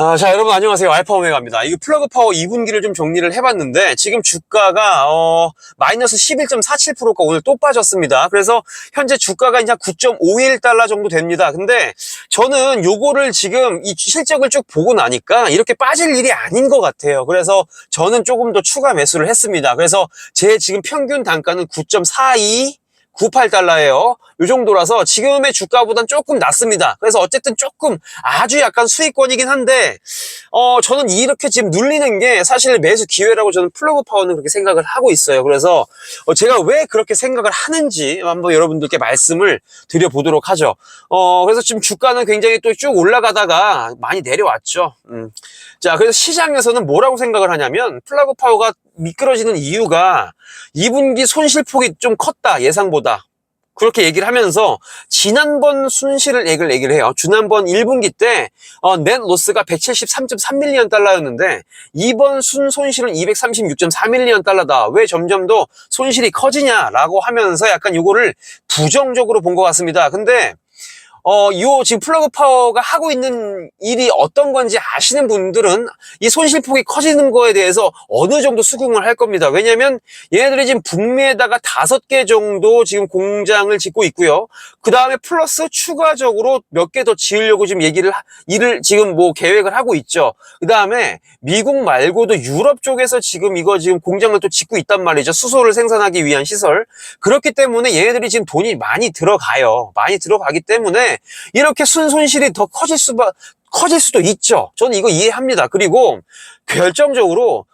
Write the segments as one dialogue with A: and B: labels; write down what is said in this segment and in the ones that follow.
A: 아, 자, 여러분 안녕하세요. 알파 오메가입니다. 이 플러그 파워 2분기를 좀 정리를 해봤는데 지금 주가가 어, 마이너스 11.47%가 오늘 또 빠졌습니다. 그래서 현재 주가가 이제 9.51달러 정도 됩니다. 근데 저는 요거를 지금 이 실적을 쭉 보고 나니까 이렇게 빠질 일이 아닌 것 같아요. 그래서 저는 조금 더 추가 매수를 했습니다. 그래서 제 지금 평균 단가는 9.42 98달러예요. 이 정도라서 지금의 주가보단 조금 낮습니다. 그래서 어쨌든 조금 아주 약간 수익권이긴 한데 어 저는 이렇게 지금 눌리는 게 사실 매수 기회라고 저는 플러그 파워는 그렇게 생각을 하고 있어요. 그래서 어, 제가 왜 그렇게 생각을 하는지 한번 여러분들께 말씀을 드려보도록 하죠. 어 그래서 지금 주가는 굉장히 또 쭉 올라가다가 많이 내려왔죠. 음. 자 그래서 시장에서는 뭐라고 생각을 하냐면 플러그 파워가 미끄러지는 이유가 2분기 손실폭이 좀 컸다 예상보다 그렇게 얘기를 하면서 지난번 순실을 얘기를 얘기를 해요. 지난번 1분기 때 어, 넷 로스가 173.3밀리언 달러였는데 이번 순 손실은 236.4밀리언 달러다. 왜 점점 더 손실이 커지냐라고 하면서 약간 이거를 부정적으로 본 것 같습니다. 근데 어, 요 지금 플러그 파워가 하고 있는 일이 어떤 건지 아시는 분들은 이 손실폭이 커지는 거에 대해서 어느 정도 수긍을 할 겁니다. 왜냐면 얘네들이 지금 북미에다가 다섯 개 정도 지금 공장을 짓고 있고요. 그 다음에 플러스 추가적으로 몇 개 더 지으려고 지금 얘기를, 하- 일을 지금 뭐 계획을 하고 있죠. 그 다음에 미국 말고도 유럽 쪽에서 지금 이거 지금 공장을 또 짓고 있단 말이죠. 수소를 생산하기 위한 시설. 그렇기 때문에 얘네들이 지금 돈이 많이 들어가요. 많이 들어가기 때문에 이렇게 순손실이 더 커질 수가 커질 수도 있죠. 저는 이거 이해합니다. 그리고 결정적으로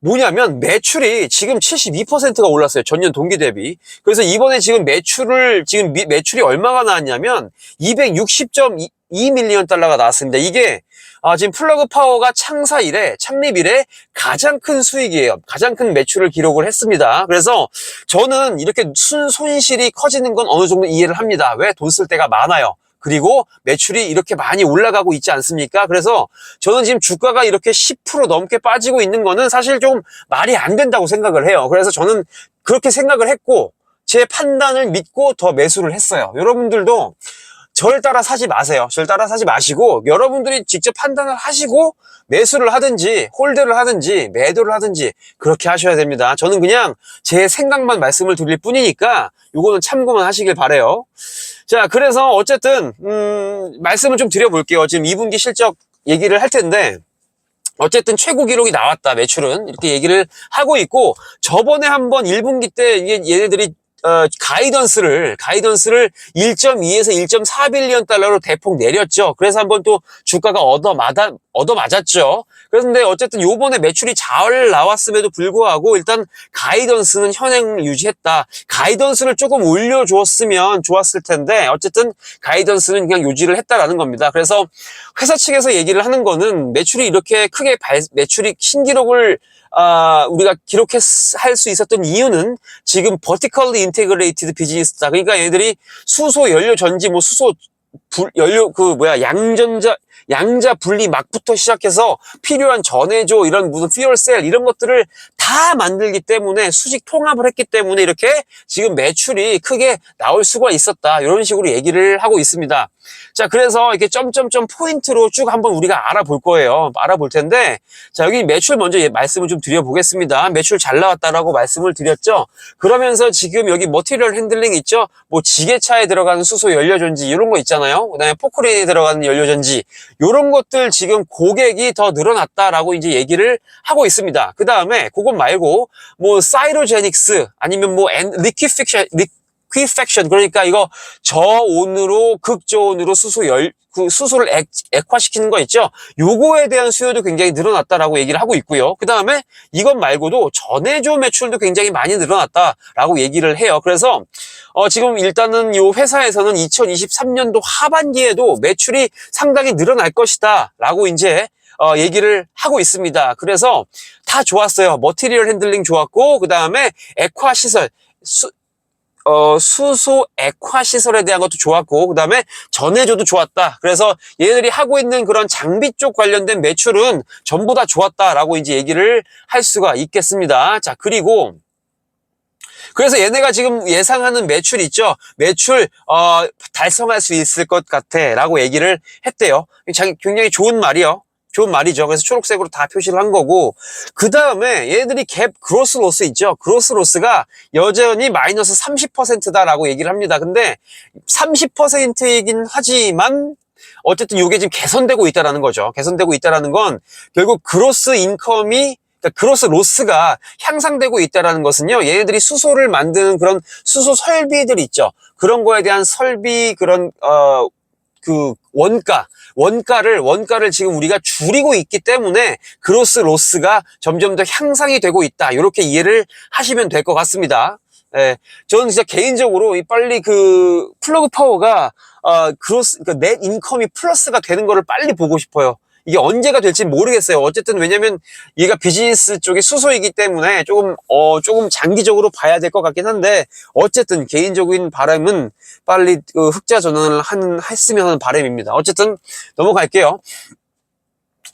A: 뭐냐면 매출이 지금 72%가 올랐어요. 전년 동기 대비. 그래서 이번에 지금 매출을 지금 미- 매출이 얼마가 나왔냐면 260.2 밀리언 달러가 나왔습니다. 이게 아, 지금 플러그 파워가 창사 이래, 창립 이래 가장 큰 수익이에요. 가장 큰 매출을 기록을 했습니다. 그래서 저는 이렇게 순 손실이 커지는 건 어느 정도 이해를 합니다. 왜 돈 쓸 때가 많아요. 그리고 매출이 이렇게 많이 올라가고 있지 않습니까? 그래서 저는 지금 주가가 이렇게 10% 넘게 빠지고 있는 거는 사실 좀 말이 안 된다고 생각을 해요. 그래서 저는 그렇게 생각을 했고 제 판단을 믿고 더 매수를 했어요. 여러분들도 절 따라 사지 마세요. 절 따라 사지 마시고 여러분들이 직접 판단을 하시고 매수를 하든지 홀드를 하든지 매도를 하든지 그렇게 하셔야 됩니다. 저는 그냥 제 생각만 말씀을 드릴 뿐이니까 요거는 참고만 하시길 바래요. 자, 그래서 어쨌든 음, 말씀을 좀 드려볼게요. 지금 2분기 실적 얘기를 할 텐데 어쨌든 최고 기록이 나왔다 매출은 이렇게 얘기를 하고 있고 저번에 한번 1분기 때 이게 얘네들이 어, 가이던스를 가이던스를 1.2에서 1.4 빌리언 달러로 대폭 내렸죠. 그래서 한번 또 주가가 얻어 맞아 얻어 맞았죠. 그런데 어쨌든 요번에 매출이 잘 나왔음에도 불구하고 일단 가이던스는 현행 유지했다. 가이던스를 조금 올려주었으면 좋았을 텐데 어쨌든 가이던스는 그냥 유지를 했다라는 겁니다. 그래서 회사 측에서 얘기를 하는 거는 매출이 이렇게 크게 발, 매출이 신기록을 아, 우리가 기록할 수 있었던 이유는 지금 vertically integrated 비즈니스다. 그러니까 얘들이 수소 연료 전지 뭐 수소 불, 연료 그 뭐야 양전자 양자 분리 막부터 시작해서 필요한 전해조 이런 무슨 fuel셀 이런 것들을 다 만들기 때문에 수직 통합을 했기 때문에 이렇게 지금 매출이 크게 나올 수가 있었다 이런 식으로 얘기를 하고 있습니다. 자 그래서 이렇게 점점점 포인트로 쭉 한번 우리가 알아볼 거예요. 알아볼 텐데 자 여기 매출 먼저 예- 말씀을 좀 드려보겠습니다. 매출 잘 나왔다라고 말씀을 드렸죠. 그러면서 지금 여기 머티리얼 핸들링 있죠. 뭐 지게차에 들어가는 수소 연료전지 이런 거 있잖아요. 그다음에 포크레인에 들어가는 연료전지 이런 것들 지금 고객이 더 늘어났다라고 이제 얘기를 하고 있습니다. 그 다음에 그것 말고 뭐 사이로제닉스 아니면 뭐 엔, 리퀴픽션 리퀴팩션 그러니까 이거 저온으로 극저온으로 수소 열 그 수소를 액, 액화시키는 거 있죠. 요거에 대한 수요도 굉장히 늘어났다라고 얘기를 하고 있고요. 그 다음에 이것 말고도 전해조 매출도 굉장히 많이 늘어났다라고 얘기를 해요. 그래서 어, 지금 일단은 요 회사에서는 2023년도 하반기에도 매출이 상당히 늘어날 것이다 라고 이제 어, 얘기를 하고 있습니다. 그래서 다 좋았어요. 머티리얼 핸들링 좋았고 그 다음에 액화 시설 수, 어, 수소 액화 시설에 대한 것도 좋았고, 그 다음에 전해조도 좋았다. 그래서 얘네들이 하고 있는 그런 장비 쪽 관련된 매출은 전부 다 좋았다라고 이제 얘기를 할 수가 있겠습니다. 자, 그리고 그래서 얘네가 지금 예상하는 매출 있죠? 매출, 어, 달성할 수 있을 것 같아. 라고 얘기를 했대요. 자- 굉장히 좋은 말이요. 좋은 말이죠. 그래서 초록색으로 다 표시를 한 거고 그 다음에 얘들이 갭 그로스 로스 있죠. 그로스 로스가 여전히 마이너스 30%다라고 얘기를 합니다. 근데 30%이긴 하지만 어쨌든 이게 지금 개선되고 있다라는 거죠. 개선되고 있다라는 건 결국 그로스 인컴이 그로스 로스가 향상되고 있다라는 것은요. 얘네들이 수소를 만드는 그런 수소 설비들 있죠. 그런 거에 대한 설비 그런 어 그 원가 원가를 원가를 지금 우리가 줄이고 있기 때문에 그로스 로스가 점점 더 향상이 되고 있다. 이렇게 이해를 하시면 될 것 같습니다. 예, 저는 진짜 개인적으로 이 빨리 그 플러그 파워가 어 그로스 그러니까 넷 인컴이 플러스가 되는 거를 빨리 보고 싶어요. 이게 언제가 될지 모르겠어요. 어쨌든 왜냐면 얘가 비즈니스 쪽에 수소이기 때문에 조금 어 조금 장기적으로 봐야 될 것 같긴 한데 어쨌든 개인적인 바람은 빨리 그 흑자 전환을 한 했으면 하는 바람입니다. 어쨌든 넘어갈게요.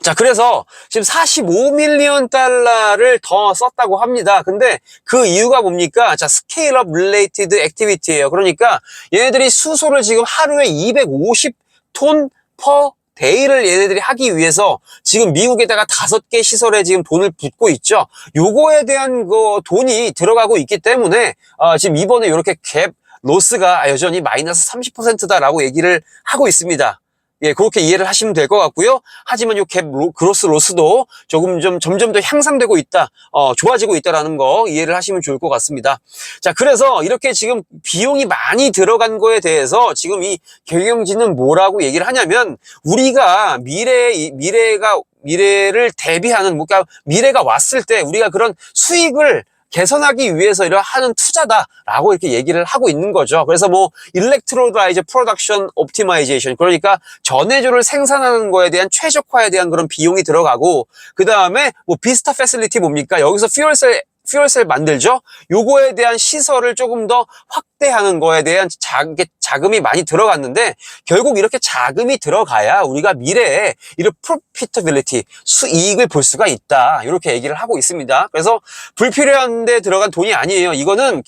A: 자, 그래서 지금 45밀리언 달러를 더 썼다고 합니다. 근데 그 이유가 뭡니까? 자, 스케일업 릴레이티드 액티비티예요. 그러니까 얘네들이 수소를 지금 하루에 250톤 퍼 데이를 얘네들이 하기 위해서 지금 미국에다가 다섯 개 시설에 지금 돈을 붓고 있죠. 요거에 대한 그 돈이 들어가고 있기 때문에 어, 지금 이번에 이렇게 갭 로스가 여전히 마이너스 30%다라고 얘기를 하고 있습니다. 예, 그렇게 이해를 하시면 될 것 같고요. 하지만 요갭 그로스 로스도 조금 좀 점점 더 향상되고 있다, 어, 좋아지고 있다라는 거 이해를 하시면 좋을 것 같습니다. 자, 그래서 이렇게 지금 비용이 많이 들어간 거에 대해서 지금 이 경영진은 뭐라고 얘기를 하냐면 우리가 미래, 미래가, 미래를 대비하는, 뭔가 미래가 왔을 때 우리가 그런 수익을 개선하기 위해서 이러 하는 투자다라고 이렇게 얘기를 하고 있는 거죠. 그래서 뭐 일렉트로드라이저 프로덕션 옵티마이제이션 그러니까 전해조를 생산하는 거에 대한 최적화에 대한 그런 비용이 들어가고 그 다음에 뭐 비스타 패실리티 뭡니까? 여기서 퓨얼셀 퓨얼셀 만들죠? 요거에 대한 시설을 조금 더 확대하는 거에 대한 자, 자금이 많이 들어갔는데 결국 이렇게 자금이 들어가야 우리가 미래에 이런 프로피터빌리티 수이익을 볼 수가 있다. 이렇게 얘기를 하고 있습니다. 그래서 불필요한 데 들어간 돈이 아니에요. 이거는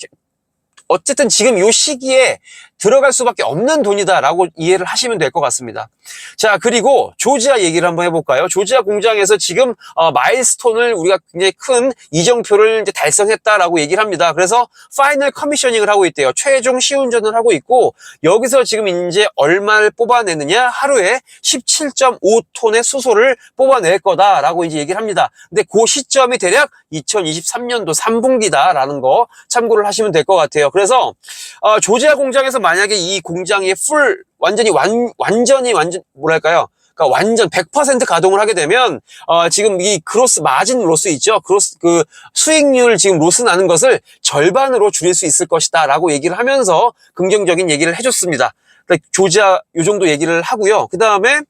A: 어쨌든 지금 이 시기에 들어갈 수밖에 없는 돈이다라고 이해를 하시면 될 것 같습니다. 자, 그리고 조지아 얘기를 한번 해볼까요? 조지아 공장에서 지금 어, 마일스톤을 우리가 굉장히 큰 이정표를 이제 달성했다라고 얘기를 합니다. 그래서 파이널 커미셔닝을 하고 있대요. 최종 시운전을 하고 있고 여기서 지금 이제 얼마를 뽑아내느냐? 하루에 17.5톤의 수소를 뽑아낼 거다라고 이제 얘기를 합니다. 근데 그 시점이 대략 2023년도 3분기다라는 거 참고를 하시면 될 것 같아요. 그래서 어, 조지아 공장에서 만약에 이 공장이 풀 완전히 완 완전히 완전 뭐랄까요? 그러니까 완전 100% 가동을 하게 되면 어, 지금 이 크로스 마진 로스 있죠. 크로스 그 수익률 지금 로스 나는 것을 절반으로 줄일 수 있을 것이다라고 얘기를 하면서 긍정적인 얘기를 해줬습니다. 그러니까 조지아 요 정도 얘기를 하고요. 그 다음에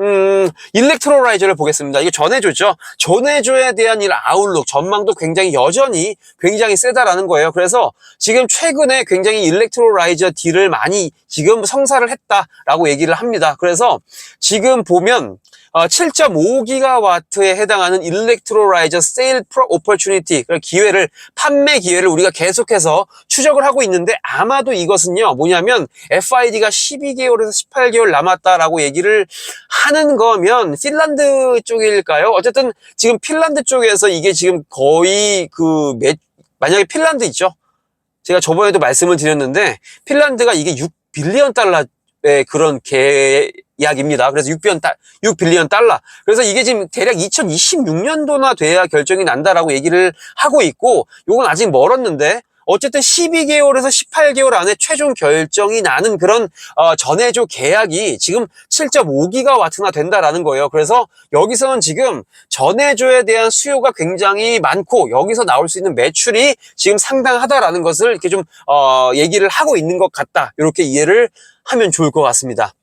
A: 음, 일렉트로라이저를 보겠습니다. 이게 전해조죠. 전해조에 대한 이 아웃룩, 전망도 굉장히 여전히 굉장히 세다라는 거예요. 그래서 지금 최근에 굉장히 일렉트로라이저 딜을 많이 지금 성사를 했다라고 얘기를 합니다. 그래서 지금 보면 7.5기가와트에 해당하는 일렉트로라이저 세일 프로 오퍼튜니티 기회를 판매 기회를 우리가 계속해서 추적을 하고 있는데 아마도 이것은요 뭐냐면 FID가 12개월에서 18개월 남았다라고 얘기를 하는 거면 핀란드 쪽일까요? 어쨌든 지금 핀란드 쪽에서 이게 지금 거의 그 매, 만약에 핀란드 있죠? 제가 저번에도 말씀을 드렸는데 핀란드가 이게 6 빌리언 달러 의 그런 계약입니다. 그래서 6빌리언, 달, 6빌리언 달러. 그래서 이게 지금 대략 2026년도나 돼야 결정이 난다라고 얘기를 하고 있고 이건 아직 멀었는데 어쨌든 12개월에서 18개월 안에 최종 결정이 나는 그런 어, 전해조 계약이 지금 7.5기가 와트나 된다라는 거예요. 그래서 여기서는 지금 전해조에 대한 수요가 굉장히 많고 여기서 나올 수 있는 매출이 지금 상당하다라는 것을 이렇게 좀 어, 얘기를 하고 있는 것 같다. 이렇게 이해를 하면 좋을 것 같습니다.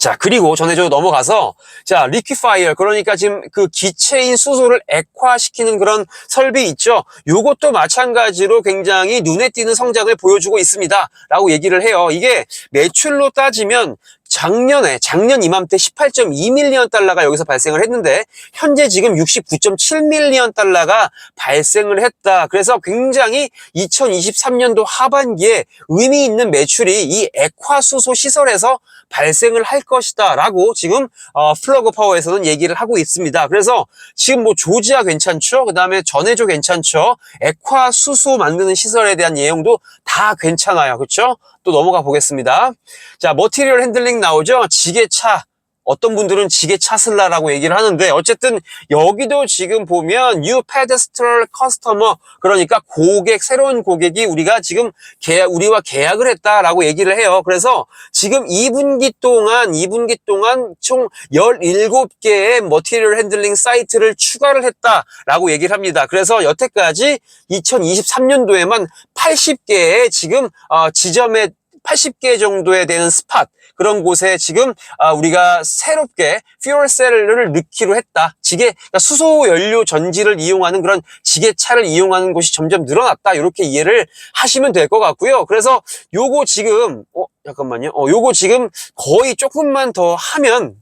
A: 자, 그리고 전해조 넘어가서, 자, 리퀴파이어. 그러니까 지금 그 기체인 수소를 액화시키는 그런 설비 있죠? 요것도 마찬가지로 굉장히 눈에 띄는 성장을 보여주고 있습니다. 라고 얘기를 해요. 이게 매출로 따지면 작년에 작년 이맘때 18.2밀리언 달러가 여기서 발생을 했는데 현재 지금 69.7밀리언 달러가 발생을 했다. 그래서 굉장히 2023년도 하반기에 의미 있는 매출이 이 액화수소 시설에서 발생을 할 것이다 라고 지금 어, 플러그 파워에서는 얘기를 하고 있습니다. 그래서 지금 뭐 조지아 괜찮죠? 그 다음에 전해조 괜찮죠? 액화수소 만드는 시설에 대한 내용도 다 괜찮아요. 그렇죠? 또 넘어가 보겠습니다. 자, 머티리얼 핸들링 나오죠? 지게차. 어떤 분들은 지게 차 슬라라고 얘기를 하는데 어쨌든 여기도 지금 보면 new pedestal customer 그러니까 고객 새로운 고객이 우리가 지금 계약 우리와 계약을 했다라고 얘기를 해요. 그래서 지금 2분기 동안 2분기 동안 총 17개의 머티리얼 핸들링 사이트를 추가를 했다라고 얘기를 합니다. 그래서 여태까지 2023년도에만 80개의 지금 어, 지점에 80개 정도에 되는 스팟 그런 곳에 지금 아, 우리가 새롭게 퓨얼셀을 넣기로 했다. 지게 그러니까 수소 연료 전지를 이용하는 그런 지게차를 이용하는 곳이 점점 늘어났다. 이렇게 이해를 하시면 될 것 같고요. 그래서 요거 지금 어 잠깐만요. 어 요거 지금 거의 조금만 더 하면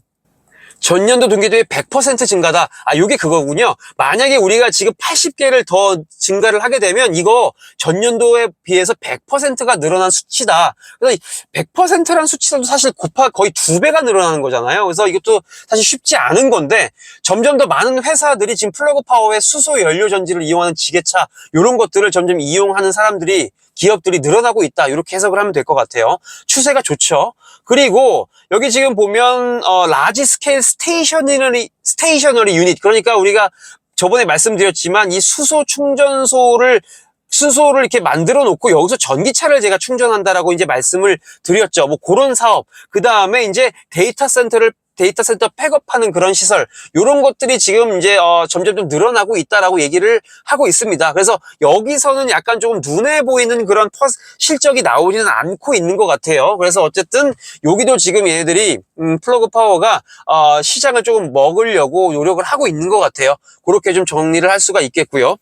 A: 전년도 동기대비 100% 증가다. 아, 요게 그거군요. 만약에 우리가 지금 80개를 더 증가를 하게 되면 이거 전년도에 비해서 100%가 늘어난 수치다. 그래서 100%란 수치도 사실 곱하 거의 두 배가 늘어나는 거잖아요. 그래서 이것도 사실 쉽지 않은 건데 점점 더 많은 회사들이 지금 플러그 파워의 수소 연료 전지를 이용하는 지게차 이런 것들을 점점 이용하는 사람들이 기업들이 늘어나고 있다. 이렇게 해석을 하면 될 것 같아요. 추세가 좋죠. 그리고 여기 지금 보면 어, 라지 스케일 스테이셔너리 스테이셔너리 유닛 그러니까 우리가 저번에 말씀드렸지만 이 수소 충전소를 수소를 이렇게 만들어 놓고 여기서 전기차를 제가 충전한다라고 이제 말씀을 드렸죠. 뭐 그런 사업. 그 다음에 이제 데이터 센터를 데이터 센터 팩업하는 그런 시설 이런 것들이 지금 이제 어, 점점 좀 늘어나고 있다라고 얘기를 하고 있습니다. 그래서 여기서는 약간 조금 눈에 보이는 그런 퍼, 실적이 나오지는 않고 있는 것 같아요. 그래서 어쨌든 여기도 지금 얘네들이 음, 플러그 파워가 어, 시장을 조금 먹으려고 노력을 하고 있는 것 같아요. 그렇게 좀 정리를 할 수가 있겠고요.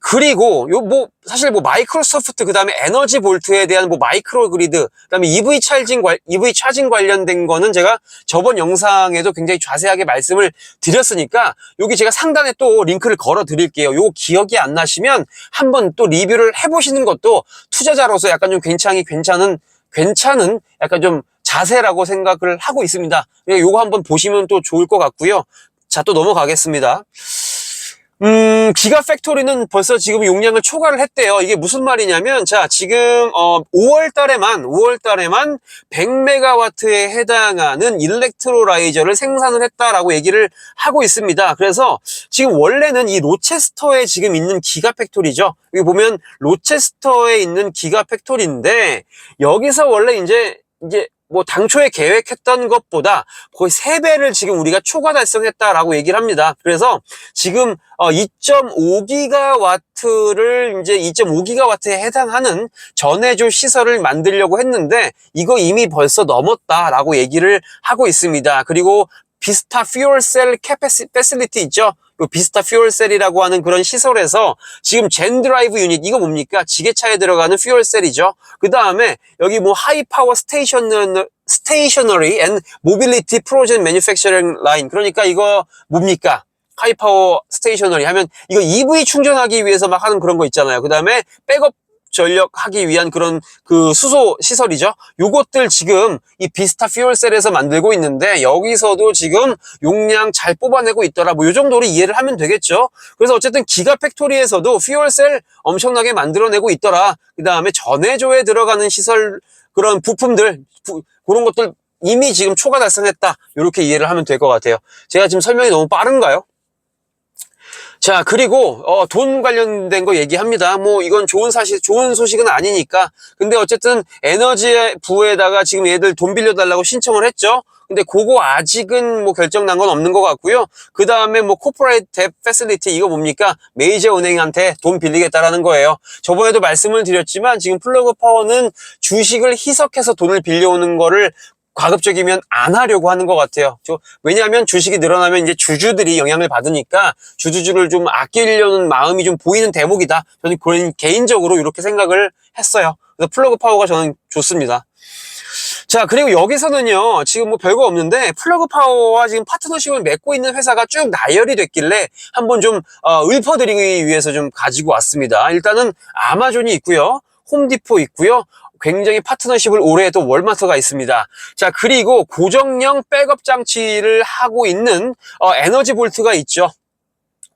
A: 그리고 요 뭐 사실 뭐 마이크로소프트 그다음에 에너지 볼트에 대한 뭐 마이크로 그리드 그다음에 EV 차징 관 EV 차징 관련된 거는 제가 저번 영상에도 굉장히 자세하게 말씀을 드렸으니까 여기 제가 상단에 또 링크를 걸어 드릴게요. 요 기억이 안 나시면 한번 또 리뷰를 해 보시는 것도 투자자로서 약간 좀 괜찮이 괜찮은 괜찮은 약간 좀 자세라고 생각을 하고 있습니다. 예, 요거 한번 보시면 또 좋을 것 같고요. 자, 또 넘어가겠습니다. 음, 기가 팩토리는 벌써 지금 용량을 초과를 했대요. 이게 무슨 말이냐면, 자, 지금, 어, 5월 달에만, 5월 달에만 100메가와트에 해당하는 일렉트로라이저를 생산을 했다라고 얘기를 하고 있습니다. 그래서 지금 원래는 이 로체스터에 지금 있는 기가 팩토리죠. 여기 보면 로체스터에 있는 기가 팩토리인데, 여기서 원래 이제, 이제 뭐 당초에 계획했던 것보다 거의 3배를 지금 우리가 초과 달성했다라고 얘기를 합니다. 그래서 지금 2.5기가와트를 이제 2.5기가와트에 해당하는 전해조 시설을 만들려고 했는데 이거 이미 벌써 넘었다라고 얘기를 하고 있습니다. 그리고 비스타 퓨얼셀 캐패시 패실리티 있죠? 그 비스타 퓨얼셀이라고 하는 그런 시설에서 지금 젠 드라이브 유닛 이거 뭡니까? 지게차에 들어가는 퓨얼셀이죠. 그 다음에 여기 뭐 하이 파워 스테이션 스테이셔너리 앤 모빌리티 프로젝트 매니팩처링 라인 그러니까 이거 뭡니까? 하이파워 스테이셔너리 하면 이거 EV 충전하기 위해서 막 하는 그런 거 있잖아요. 그 다음에 백업 전력하기 위한 그런 그 수소 시설이죠. 요것들 지금 이 비스타 퓨얼셀에서 만들고 있는데 여기서도 지금 용량 잘 뽑아내고 있더라. 뭐 요 정도로 이해를 하면 되겠죠. 그래서 어쨌든 기가 팩토리에서도 퓨얼셀 엄청나게 만들어내고 있더라. 그 다음에 전해조에 들어가는 시설 그런 부품들 부, 그런 것들 이미 지금 초과 달성했다. 이렇게 이해를 하면 될 것 같아요. 제가 지금 설명이 너무 빠른가요? 자, 그리고 어, 돈 관련된 거 얘기합니다. 뭐 이건 좋은 사실, 좋은 소식은 아니니까. 근데 어쨌든 에너지 부에다가 지금 얘들 돈 빌려달라고 신청을 했죠. 근데 그거 아직은 뭐 결정 난 건 없는 것 같고요. 그 다음에 뭐 코퍼레이트 뎁 패실리티 이거 뭡니까? 메이저 은행한테 돈 빌리겠다라는 거예요. 저번에도 말씀을 드렸지만 지금 플러그 파워는 주식을 희석해서 돈을 빌려오는 거를 가급적이면 안 하려고 하는 것 같아요. 왜냐하면 주식이 늘어나면 이제 주주들이 영향을 받으니까 주주주를 좀 아끼려는 마음이 좀 보이는 대목이다. 저는 개인적으로 이렇게 생각을 했어요. 그래서 플러그 파워가 저는 좋습니다. 자, 그리고 여기서는요, 지금 뭐 별거 없는데, 플러그 파워와 지금 파트너십을 맺고 있는 회사가 쭉 나열이 됐길래, 한번 좀, 어, 읊어드리기 위해서 좀 가지고 왔습니다. 일단은 아마존이 있고요 홈디포 있고요 굉장히 파트너십을 했던 월마트가 있습니다. 자, 그리고 고정형 백업 장치를 하고 있는, 어, 에너지 볼트가 있죠.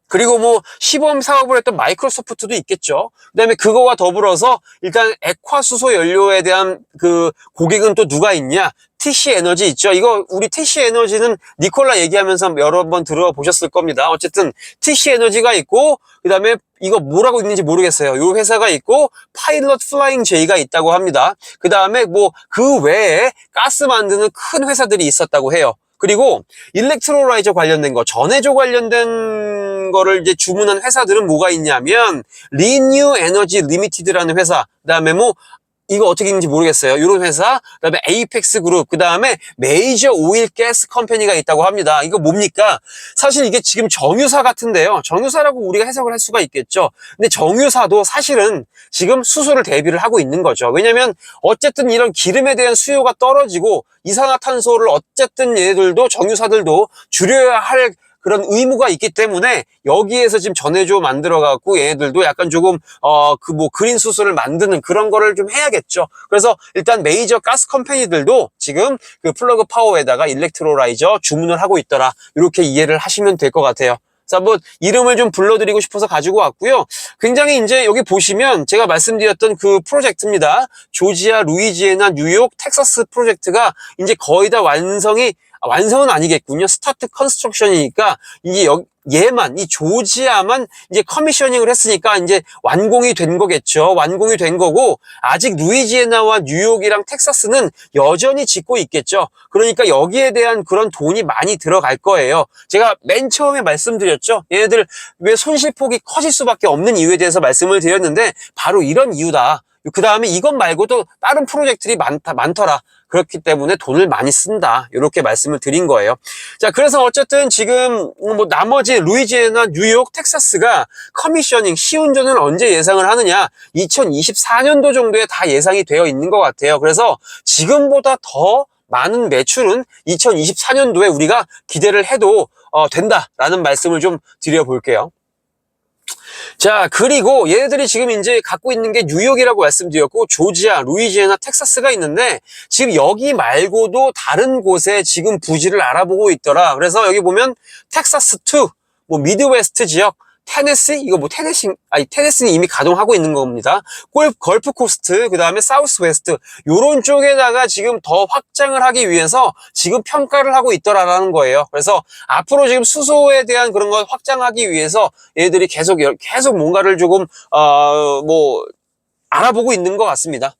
A: 그리고 뭐 시범 사업을 했던 마이크로소프트도 있겠죠. 그다음에 그거와 더불어서 일단 액화 수소 연료에 대한 그 고객은 또 누가 있냐? TC 에너지 있죠. 이거 우리 TC 에너지는 니콜라 얘기하면서 여러 번 들어보셨을 겁니다. 어쨌든 TC 에너지가 있고 그다음에 이거 뭐라고 있는지 모르겠어요. 이 회사가 있고 파일럿 플라잉 제이가 있다고 합니다. 그다음에 뭐 그 외에 가스 만드는 큰 회사들이 있었다고 해요. 그리고 일렉트로라이저 관련된 거, 전해조 관련된 거를 이제 주문한 회사들은 뭐가 있냐면 리뉴 에너지 리미티드라는 회사, 그다음에 뭐 이거 어떻게 읽는지 모르겠어요. 이런 회사, 그다음에 에이펙스 그룹, 그다음에 메이저 오일 가스 컴퍼니가 있다고 합니다. 이거 뭡니까? 사실 이게 지금 정유사 같은데요. 정유사라고 우리가 해석을 할 수가 있겠죠. 근데 정유사도 사실은 지금 수소를 대비를 하고 있는 거죠. 왜냐면 어쨌든 이런 기름에 대한 수요가 떨어지고 이산화탄소를 어쨌든 얘들도 정유사들도 줄여야 할 그런 의무가 있기 때문에 여기에서 지금 전해조 만들어 갖고 얘네들도 약간 조금 어 그 뭐 그린 수소를 만드는 그런 거를 좀 해야겠죠. 그래서 일단 메이저 가스 컴퍼니들도 지금 그 플러그 파워에다가 일렉트로라이저 주문을 하고 있더라. 이렇게 이해를 하시면 될 것 같아요. 자, 한번 이름을 좀 불러드리고 싶어서 가지고 왔고요. 굉장히 이제 여기 보시면 제가 말씀드렸던 그 프로젝트입니다. 조지아, 루이지애나, 뉴욕, 텍사스 프로젝트가 이제 거의 다 완성이 아, 완성은 아니겠군요. 스타트 컨스트럭션이니까 이게 여, 얘만 이 조지아만 이제 커미셔닝을 했으니까 이제 완공이 된 거겠죠. 완공이 된 거고 아직 루이지애나와 뉴욕이랑 텍사스는 여전히 짓고 있겠죠. 그러니까 여기에 대한 그런 돈이 많이 들어갈 거예요. 제가 맨 처음에 말씀드렸죠. 얘네들 왜 손실폭이 커질 수밖에 없는 이유에 대해서 말씀을 드렸는데 바로 이런 이유다. 그 다음에 이것 말고도 다른 프로젝트들이 많다, 많더라. 그렇기 때문에 돈을 많이 쓴다. 이렇게 말씀을 드린 거예요. 자, 그래서 어쨌든 지금 뭐 나머지 루이지애나, 뉴욕, 텍사스가 커미셔닝, 시운전을 언제 예상을 하느냐? 2024년도 정도에 다 예상이 되어 있는 것 같아요. 그래서 지금보다 더 많은 매출은 2024년도에 우리가 기대를 해도 어, 된다라는 말씀을 좀 드려볼게요. 자, 그리고 얘네들이 지금 이제 갖고 있는 게 뉴욕이라고 말씀드렸고, 조지아, 루이지애나, 텍사스가 있는데, 지금 여기 말고도 다른 곳에 지금 부지를 알아보고 있더라. 그래서 여기 보면 텍사스 2, 뭐 미드웨스트 지역, 테네시 이거 뭐 테네시 아니 테네시는 이미 가동하고 있는 겁니다. 골프 걸프 코스트 그다음에 사우스 웨스트 요런 쪽에다가 지금 더 확장을 하기 위해서 지금 평가를 하고 있더라라는 거예요. 그래서 앞으로 지금 수소에 대한 그런 걸 확장하기 위해서 얘들이 계속 계속 뭔가를 조금 어뭐 알아보고 있는 것 같습니다.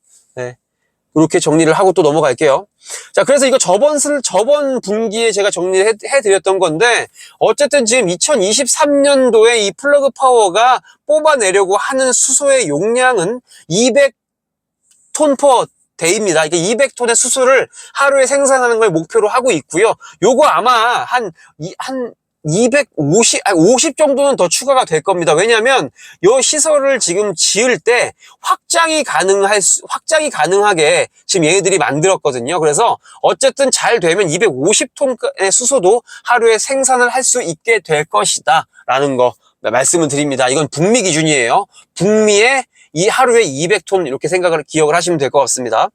A: 네. 이렇게 정리를 하고 또 넘어갈게요. 자, 그래서 이거 저번, 저번 분기에 제가 정리를 해, 해드렸던 건데, 어쨌든 지금 2023년도에 이 플러그 파워가 뽑아내려고 하는 수소의 용량은 200톤 퍼 데이입니다. 이게 200톤의 수소를 하루에 생산하는 걸 목표로 하고 있고요. 요거 아마 한, 한 250, 아니 50 정도는 더 추가가 될 겁니다. 왜냐하면 이 시설을 지금 지을 때 확장이 가능할 수, 확장이 가능하게 지금 얘네들이 만들었거든요. 그래서 어쨌든 잘 되면 250톤의 수소도 하루에 생산을 할 수 있게 될 것이다. 라는 거 말씀을 드립니다. 이건 북미 기준이에요. 북미의 이 하루에 200톤 이렇게 생각을 기억을 하시면 될 것 같습니다.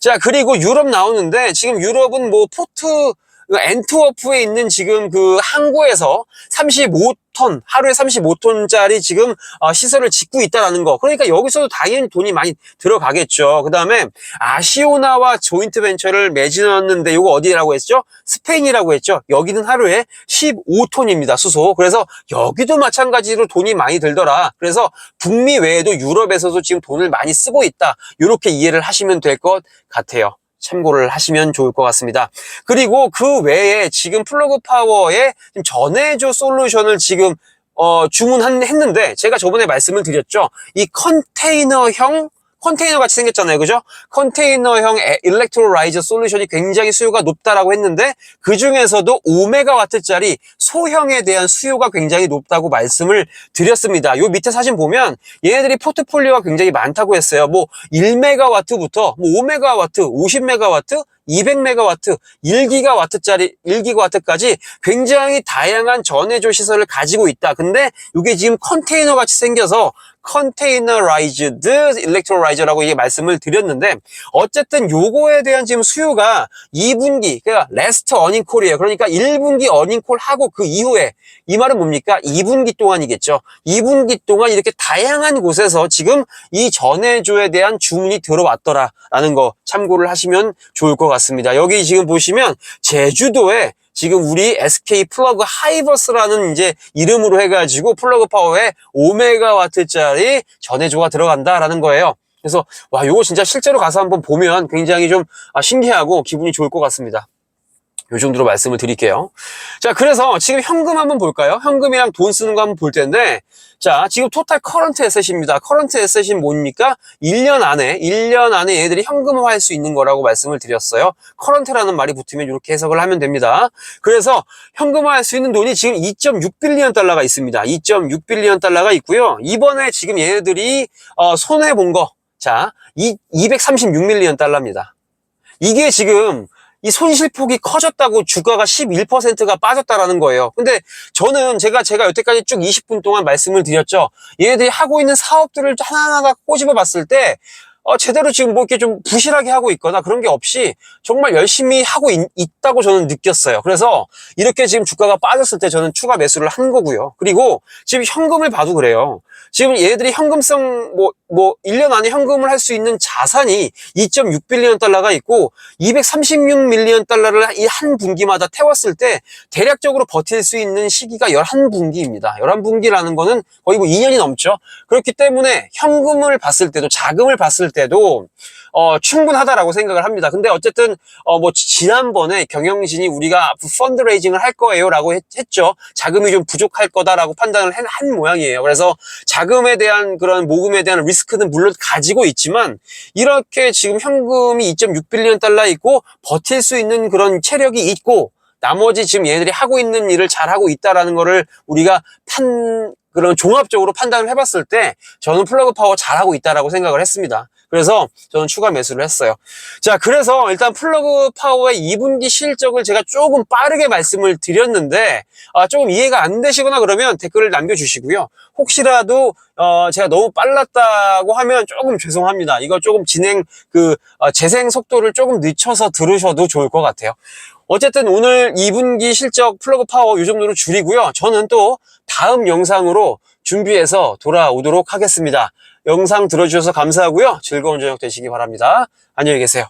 A: 자 그리고 유럽 나오는데 지금 유럽은 뭐 포트 그 엔트워프에 있는 지금 그 항구에서 35톤, 하루에 35톤짜리 지금 어, 시설을 짓고 있다는 거. 그러니까 여기서도 당연히 돈이 많이 들어가겠죠. 그 다음에 아시오나와 조인트 벤처를 맺어놨는데 이거 어디라고 했죠? 스페인이라고 했죠. 여기는 하루에 15톤입니다. 수소. 그래서 여기도 마찬가지로 돈이 많이 들더라. 그래서 북미 외에도 유럽에서도 지금 돈을 많이 쓰고 있다. 이렇게 이해를 하시면 될 것 같아요. 참고를 하시면 좋을 것 같습니다. 그리고 그 외에 지금 플러그 파워의 전해조 솔루션을 지금 어, 주문했는데 제가 저번에 말씀을 드렸죠. 이 컨테이너형 컨테이너 같이 생겼잖아요. 그죠? 컨테이너형 일렉트로라이저 솔루션이 굉장히 수요가 높다라고 했는데 그 중에서도 5메가와트짜리 소형에 대한 수요가 굉장히 높다고 말씀을 드렸습니다. 요 밑에 사진 보면 얘네들이 포트폴리오가 굉장히 많다고 했어요. 뭐 1메가와트부터 뭐 5메가와트, 50메가와트 200메가와트, 1기가와트짜리 1기가와트까지 굉장히 다양한 전해조 시설을 가지고 있다. 근데 이게 지금 컨테이너 같이 생겨서 컨테이너라이즈드 일렉트로라이저라고 이게 말씀을 드렸는데 어쨌든 요거에 대한 지금 수요가 2분기 그러니까 레스트 어닝 콜이에요. 그러니까 1분기 어닝 콜 하고 그 이후에 이 말은 뭡니까? 2분기 동안이겠죠. 2분기 동안 이렇게 다양한 곳에서 지금 이 전해조에 대한 주문이 들어왔더라라는 거 참고를 하시면 좋을 것 같습니다. 여기 지금 보시면 제주도에 지금 우리 SK 플러그 하이버스라는 이제 이름으로 해가지고 플러그 파워에 5메가와트짜리 전해조가 들어간다라는 거예요. 그래서 와 요거 진짜 실제로 가서 한번 보면 굉장히 좀 아, 신기하고 기분이 좋을 것 같습니다. 요 정도로 말씀을 드릴게요. 자, 그래서 지금 현금 한번 볼까요? 현금이랑 돈 쓰는 거 한번 볼 텐데, 자, 지금 토탈 커런트 에셋입니다. 커런트 에셋이 뭡니까? 1년 안에, 1년 안에 얘들이 현금화 할 수 있는 거라고 말씀을 드렸어요. 커런트라는 말이 붙으면 이렇게 해석을 하면 됩니다. 그래서 현금화 할 수 있는 돈이 지금 2.6빌리언 달러가 있습니다. 2.6빌리언 달러가 있고요. 이번에 지금 얘네들이, 어, 손해 본 거, 자, 236밀리언 달러입니다. 이게 지금 이 손실폭이 커졌다고 주가가 11%가 빠졌다라는 거예요. 근데 저는 제가 제가 여태까지 쭉 20분 동안 말씀을 드렸죠. 얘네들이 하고 있는 사업들을 하나하나 꼬집어 봤을 때 어, 제대로 지금 뭐 이렇게 좀 부실하게 하고 있거나 그런 게 없이 정말 열심히 하고 있, 다고 저는 느꼈어요. 그래서 이렇게 지금 주가가 빠졌을 때 저는 추가 매수를 한 거고요. 그리고 지금 현금을 봐도 그래요. 지금 얘들이 현금성 뭐, 뭐, 1년 안에 현금을 할 수 있는 자산이 2.6빌리언 달러가 있고 236밀리언 달러를 이 한 분기마다 태웠을 때 대략적으로 버틸 수 있는 시기가 11분기입니다. 11분기라는 거는 거의 뭐 2년이 넘죠. 그렇기 때문에 현금을 봤을 때도 자금을 봤을 때도 어, 충분하다라고 생각을 합니다. 근데 어쨌든 어, 뭐 지난번에 경영진이 우리가 펀드레이징을 할 거예요라고 했, 죠 자금이 좀 부족할 거다라고 판단을 한, 한 모양이에요. 그래서 자금에 대한 그런 모금에 대한 리스크는 물론 가지고 있지만 이렇게 지금 현금이 2.6빌리언 달러 있고 버틸 수 있는 그런 체력이 있고 나머지 지금 얘네들이 하고 있는 일을 잘 하고 있다라는 거를 우리가 판 그런 종합적으로 판단을 해봤을 때 저는 플러그 파워 잘하고 있다라고 생각을 했습니다. 그래서 저는 추가 매수를 했어요. 자, 그래서 일단 플러그 파워의 2분기 실적을 제가 조금 빠르게 말씀을 드렸는데 아, 조금 이해가 안 되시거나 그러면 댓글을 남겨주시고요. 혹시라도 어, 제가 너무 빨랐다고 하면 조금 죄송합니다. 이거 조금 진행 그 어, 재생 속도를 조금 늦춰서 들으셔도 좋을 것 같아요. 어쨌든 오늘 2분기 실적 플러그 파워 이 정도로 줄이고요. 저는 또 다음 영상으로 준비해서 돌아오도록 하겠습니다. 영상 들어주셔서 감사하고요. 즐거운 저녁 되시기 바랍니다. 안녕히 계세요.